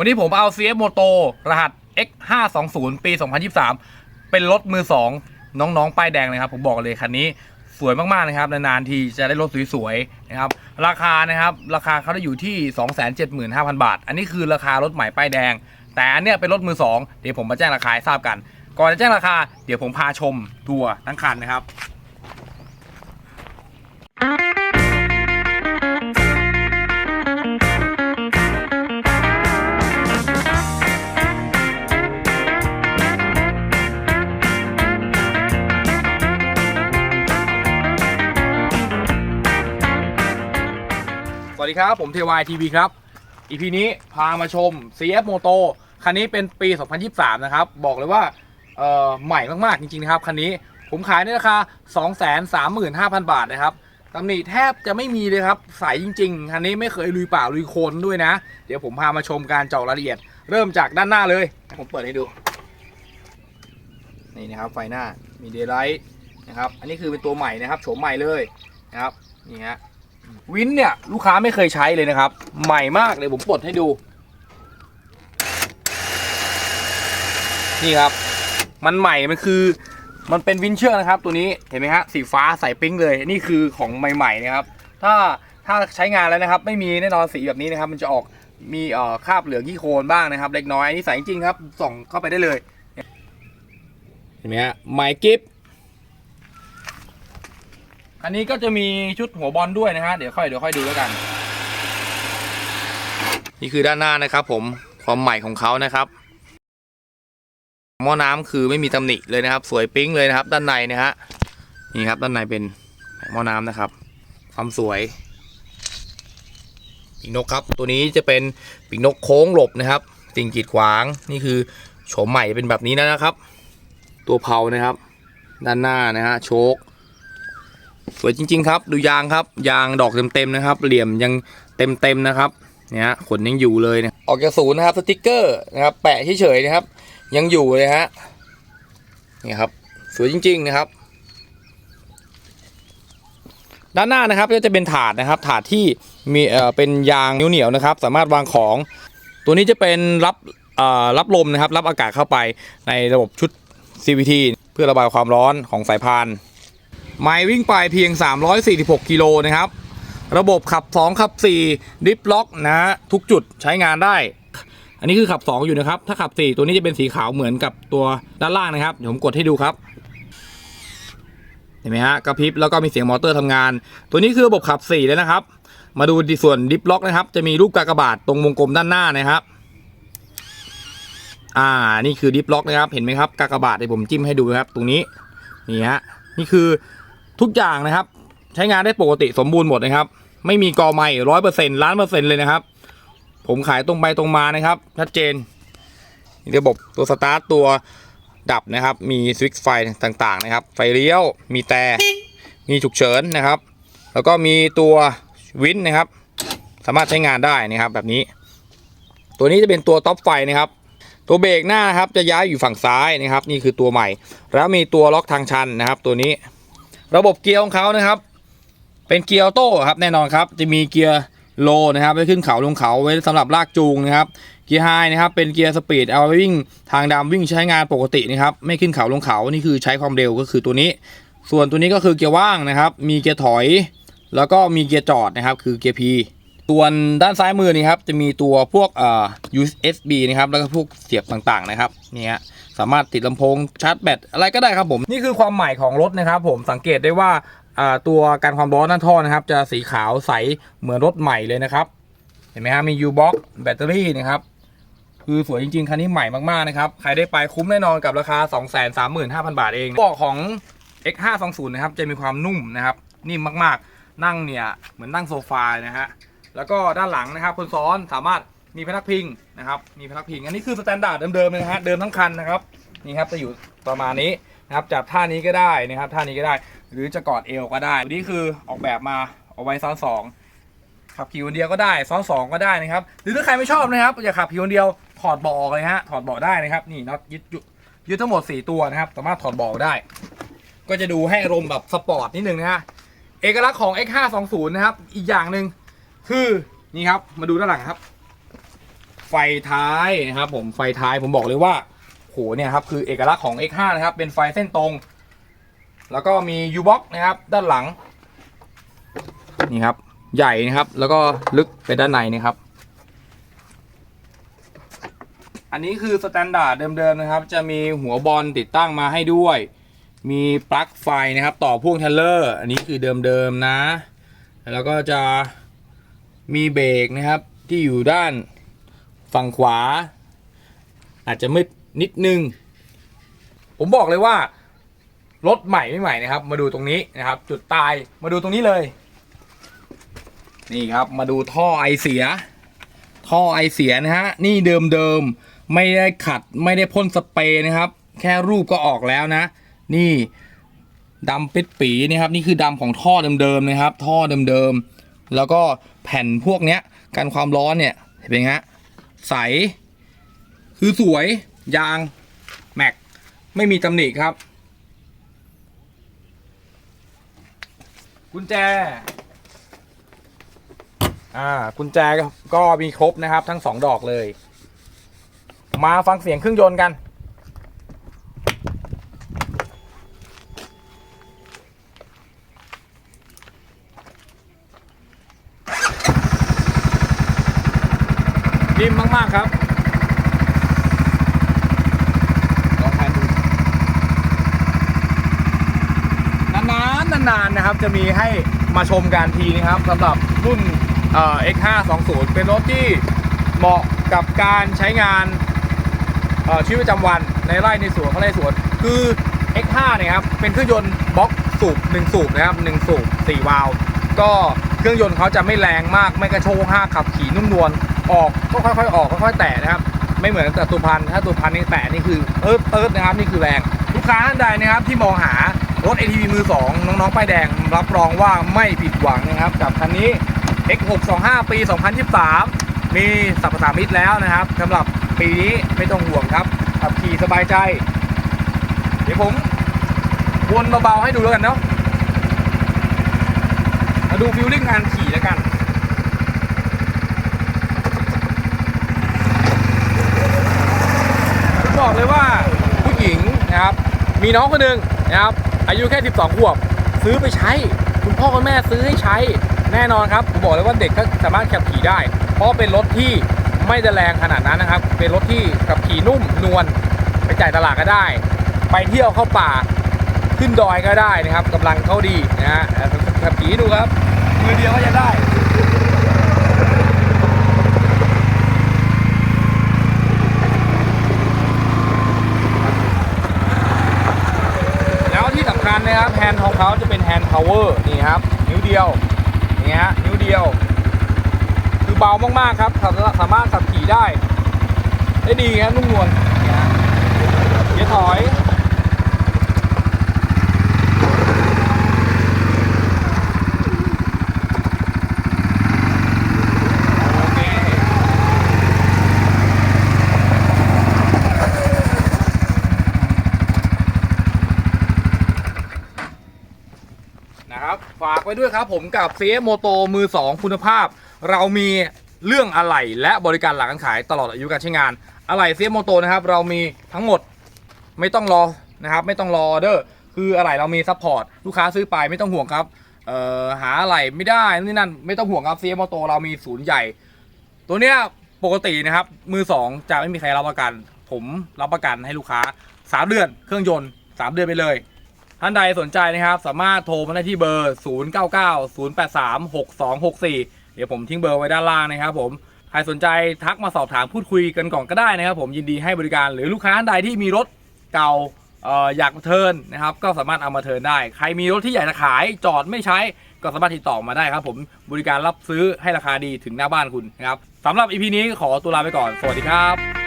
วันนี้ผมเอา CF Moto รหัส X 5 2 0ปี 2023 เป็นรถมือ 2 น้องๆ ป้ายแดงเลยครับ ผมบอกเลยคันนี้สวยมากๆนะครับนานๆทีจะได้รถสวยๆนะครับราคานะครับราคาเขาได้อยู่ที่ 275,000 บาท อันนี้คือราคารถใหม่ป้ายแดง แต่อันเนี้ยเป็นรถมือ 2 เดี๋ยวผมมาแจ้งราคาให้ทราบกัน ก่อนจะแจ้งราคาเดี๋ยวผมพาชมทัวร์ทั้งคันนะครับ สวัสดีครับ ผมเทวายทีวีครับ อีพีนี้พามาชม CF Moto คันนี้เป็นปี 2023 นะครับ บอกเลยว่าเอ่อใหม่มาก ๆ จริง ๆ นะครับ คันนี้ผมขายในราคา 235,000 บาทนะครับตำหนิแทบจะไม่มีเลยครับ ใสจริง ๆ คันนี้ไม่เคยลุยป่าลุยโคลนด้วยนะ เดี๋ยวผมพามาชมการเจาะรายละเอียด เริ่มจากด้านหน้าเลย ผมเปิดให้ดู นี่นะครับไฟหน้ามีเดย์ไลท์นะครับ อันนี้คือเป็นตัวใหม่นะครับโฉมใหม่เลยนะครับ นี่ฮะ วินเนี่ยลูกค้าไม่เคยใช้เลยนะครับ ใหม่มากเลยผมปลดให้ดู นี่ครับ มันใหม่มันคือมันเป็นวินเชือกนะครับ ตัวนี้เห็นไหมฮะสีฟ้าใสปิ้งเลยนี่คือของใหม่ๆนะครับ ถ้าถ้าใช้งานแล้วนะครับ ไม่มีแน่นอนสีแบบนี้นะครับ มันจะออกมีเอ่อคราบเหลืองขี้โคลนบ้างนะครับ เล็กน้อยอันนี้ใสจริงๆครับส่องเข้าไปได้เลย เห็นไหมฮะไมกิฟ อันนี้ก็จะมีชุดหัวบอลด้วยนะฮะเดี๋ยวค่อยเดี๋ยวค่อยดูแล้วกัน นี่คือด้านหน้านะครับ ผมความใหม่ของเขานะครับหม้อน้ำคือไม่มีตำหนิเลยนะครับ สวยปิ๊งเลยนะครับ ด้านในนะฮะนี่ครับ ด้านในเป็นหม้อน้ำนะครับ ความสวยปีกนกครับ ตัวนี้จะเป็นปีกนกโค้งหลบนะครับสิ่งกีดขวางนี่คือโฉมใหม่เป็นแบบนี้แล้วนะครับ ตัวเพานะครับ ด้านหน้านะฮะโชค สวยจริง ๆ ครับ ดูยางครับ ยางดอกเต็มๆนะครับ เหลี่ยมยังเต็มๆนะครับเนี่ยขนยังอยู่เลยเนี่ยออกจากศูนย์นะครับสติกเกอร์นะครับ แปะเฉยๆนะครับ ยังอยู่เลยฮะนี่ครับ สวยจริง ๆ นะครับ ด้านหน้านะครับก็จะเป็นถาดนะครับ ถาดที่มีเอ่อเป็นยางเหนียวๆนะครับ สามารถวางของ ตัวนี้จะเป็นรับเอ่อรับลมนะครับ รับอากาศเข้าไปในระบบชุด CVT เพื่อระบายความร้อนของสายพาน ไมล์วิ่งไปเพียง 346 กิโลนะครับ ระบบขับ 2 ขับ 4 ดิฟล็อกนะทุกจุดใช้งานได้ อันนี้คือขับ 2 อยู่นะครับ ถ้าขับ 4 ตัวนี้จะเป็นสีขาวเหมือนกับตัวด้านล่างนะครับ เดี๋ยวผมกดให้ดูครับ เห็นไหมฮะกระพริบแล้วก็มีเสียงมอเตอร์ทำงาน ตัวนี้คือระบบขับ4แล้วนะครับ มาดูที่ส่วนดิฟล็อกนะครับ จะมีรูปกากบาทตรงวงกลมด้านหน้านะครับอ่า นี่คือดิฟล็อกนะครับ เห็นไหมครับ กากบาทที่ผมจิ้มให้ดูนะครับ ตรงนี้ นี่ฮะ นี่คือ ทุกอย่างนะครับ ใช้งานได้ปกติสมบูรณ์หมดนะครับ ไม่มีกอไม่ร้อยเปอร์เซ็นต์ล้านเปอร์เซ็นต์เลยนะครับ ผมขายตรงไปตรงมานะครับ ชัดเจน ระบบตัวสตาร์ทตัวดับนะครับ มีสวิตช์ไฟต่างๆนะครับ ไฟเลี้ยว มีแต่ มีฉุกเฉินนะครับ แล้วก็มีตัววินนะครับ สามารถใช้งานได้นะครับแบบนี้ ตัวนี้จะเป็นตัวท็อปไฟนะครับ ตัวเบรกหน้านะครับจะย้ายอยู่ฝั่งซ้ายนะครับ นี่คือตัวใหม่ แล้วมีตัวล็อกทางชันนะครับ ตัวนี้ ระบบเกียร์ของเขานะครับ เป็นเกียร์ออโต้ครับแน่นอนครับ จะมีเกียร์โลนะครับไว้ขึ้นเขาลงเขาไว้สำหรับลากจูงนะครับเกียร์ไฮนะครับเป็นเกียร์สปีดเอาไว้วิ่งทางดำวิ่งใช้งานปกตินะครับไม่ขึ้นเขาลงเขานี่คือใช้ความเร็วก็คือตัวนี้ ส่วนตัวนี้ก็คือเกียร์ว่างนะครับ มีเกียร์ถอย แล้วก็มีเกียร์จอดนะครับ คือเกียร์พี ส่วนด้านซ้ายมือนี่ครับจะมีตัวพวกเอ่อ USB นะครับแล้วก็พวกเสียบต่างๆนะครับนี่ฮะสามารถติดลำโพงชาร์จแบตอะไรก็ได้ครับผมนี่คือความใหม่ของรถนะครับ ผมสังเกตได้ว่าตัวการความร้อนหน้าท่อนะครับ จะสีขาวใสเหมือนรถใหม่เลยนะครับ เห็นไหมฮะมี U-Box แบตเตอรี่นะครับคือสวยจริงๆคันนี้ใหม่มากๆนะครับใครได้ไปคุ้มแน่นอนกับราคา 235,000 บาทเองเบอกของ X520 นะครับจะมีความนุ่มนะครับนิ่มมากๆ นั่งเนี่ยเหมือนนั่งโซฟานะฮะ แล้วก็ด้านหลังนะครับคนซ้อนสามารถมีพนักพิงนะครับ มีพนักพิง อันนี้คือสแตนดาร์ดเดิมๆเลยนะฮะเดิมทั้งคันนะครับนี่ครับจะอยู่ประมาณนี้นะครับจับท่านี้ก็ได้นะครับท่านี้ก็ได้ หรือจะกอดเอวก็ได้นนี้คือออกแบบมาเอาไว้ซ้อนสองขับขี่คนเดียวก็ได้ซ้อนสองก็ได้นะครับ หรือถ้าใครไม่ชอบนะครับอยากขับขี่คนเดียวถอดเบาะออกเลยฮะถอดเบาะได้นะครับนี่น็อตยึดยึดทั้งหมด 4 ตัวนะครับ สามารถถอดเบาะได้ ก็จะดูให้อารมณ์แบบสปอร์ตนิดนึงนะฮะเอกลักษณ์ของ X520 นะครับอีกอย่างหนึ่ง คือนี่ครับมาดูด้านหลังครับ ไฟท้ายนะครับ ผมไฟท้ายผมบอกเลยว่าโหเนี่ยครับคือเอกลักษณ์ของ X5 นะครับ เป็นไฟเส้นตรง แล้วก็มี U-Box นะครับ ด้านหลัง นี่ครับ ใหญ่นะครับ แล้วก็ลึกไปด้านในนะครับ อันนี้คือสแตนดาร์ดเดิมๆนะครับ จะมีหัวบอลติดตั้งมาให้ด้วย มีปลั๊กไฟนะครับ ต่อพ่วงเทเลอร์ อันนี้คือเดิมๆนะ แล้วก็จะ มีเบรกนะครับที่อยู่ด้านฝั่งขวา อาจจะมืดนิดนึง ผมบอกเลยว่ารถใหม่ไม่ใหม่นะครับ มาดูตรงนี้นะครับ จุดตายมาดูตรงนี้เลย นี่ครับมาดูท่อไอเสีย ท่อไอเสียนะฮะนี่เดิมเดิมไม่ได้ขัดไม่ได้พ่นสเปรย์นะครับ แค่รูปก็ออกแล้วนะ นี่ดำปิดปีนะครับ นี่คือดำของท่อเดิมๆนะครับ ท่อเดิมๆ แล้วก็แผ่นพวกเนี้ยกันความร้อนเนี่ยเห็นไหมฮะใส คือสวยยางแม็กไม่มีตำหนิครับ กุญแจ อ่า กุญแจก็ก็มีครบนะครับ ทั้งสองดอกเลย มาฟังเสียงเครื่องยนต์กัน นิ่มมาก ๆ ครับลองแพนดูนานๆนานๆนะครับจะมีให้มาชมกันทีนะครับสำหรับรุ่นเอ่อ X520 เป็นรถที่เหมาะกับการใช้งานเอ่อชีวิตประจำวันในไร่ในสวนข้างในสวนคือ X5 เนี่ยครับเป็นเครื่องยนต์บล็อกสูบ1สูบนะครับ1สูบ4วาล์วก็เครื่องยนต์เขาจะไม่แรงมากไม่กระโชกห้ากขับขี่นุ่มนวล ออกก็ค่อยๆ ออกค่อยๆแตะนะครับ ไม่เหมือนกับตัวพันถ้าตัวพันนี่แตะนี่คือเอิร์ดเอิร์ดนะครับนี่คือแรงลูกค้าท่านใดนะครับที่มองหารถ ATV มือ2น้องๆป้ายแดงรับรองว่าไม่ผิดหวังนะครับกับคันนี้ X625 ปี 2023 มีสัพพสามิตแล้วนะครับสำหรับปีนี้ไม่ต้องห่วงครับขับขี่สบายใจ เดี๋ยวผมวนเบาๆให้ดูแล้วกันเนาะมาดูฟิลลิ่งการขี่แล้วกัน ผมบอกเลยว่าผู้หญิงนะครับ มีน้องคนหนึ่งนะครับอายุแค่ 12 ขวบ ซื้อไปใช้ คุณพ่อคุณแม่ซื้อให้ใช้แน่นอนครับผมบอกเลยว่าเด็กก็สามารถขับขี่ได้ เพราะเป็นรถที่ไม่ได้แรงขนาดนั้นนะครับ เป็นรถที่ขับขี่นุ่มนวลไปจ่ายตลาดก็ได้ ไปเที่ยวเข้าป่าขึ้นดอยก็ได้นะครับกำลังเขาดีนะฮะขับขี่ดูครับมือเดียวก็จะได้ แล้วที่สำคัญนะครับแฮนด์ของเขาจะเป็นแฮนด์พาวเวอร์นี่ครับนิ้วเดียวนี่ฮะนิ้วเดียว คือเบามากๆครับสามารถสามารถขับขี่ได้ ได้ดีครับนุ่มนวลนี่ฮะเดี๋ยวถอย โอเคนะครับ ฝาก ไว้ด้วยครับผมกับ CF Moto มือ 2 คุณภาพ เรามีเรื่องอะไหล่และบริการหลังการขายตลอดอายุการใช้งาน อะไหล่ CF Moto นะครับ เรามีทั้งหมดไม่ต้องรอนะครับ ไม่ต้องรอออเดอร์คืออะไหล่เรามีซัพพอร์ตลูกค้าซื้อไปไม่ต้องห่วงครับหาอะไหล่ไม่ได้นี่นั่นไม่ต้องห่วงครับ CF Moto เรามีศูนย์ใหญ่ ตัวเนี้ยปกตินะครับ มือสองจะไม่มีใครรับประกัน ผมรับประกันให้ลูกค้า 3 เดือนเครื่องยนต์ 3 เดือนไปเลย ท่านใดสนใจนะครับ สามารถโทรมาได้ที่เบอร์ 0 9 9 0 8 3 6 2 6 4 เดี๋ยวผมทิ้งเบอร์ไว้ด้านล่างนะครับผม ใครสนใจทักมาสอบถามพูดคุยกันก่อนก็ได้นะครับ ผมยินดีให้บริการหรือลูกค้าท่านใดที่มีรถเก่าอออยากมาเทิร์นนะครับ ก็สามารถเอามาเทิร์นได้ ใครมีรถที่อยากจะขายจอดไม่ใช้ก็สามารถติดต่อมาได้ครับ ผมบริการรับซื้อให้ราคาดีถึงหน้าบ้านคุณนะครับสำหรับ EP นี้ขอตัวลาไปก่อน สวัสดีครับ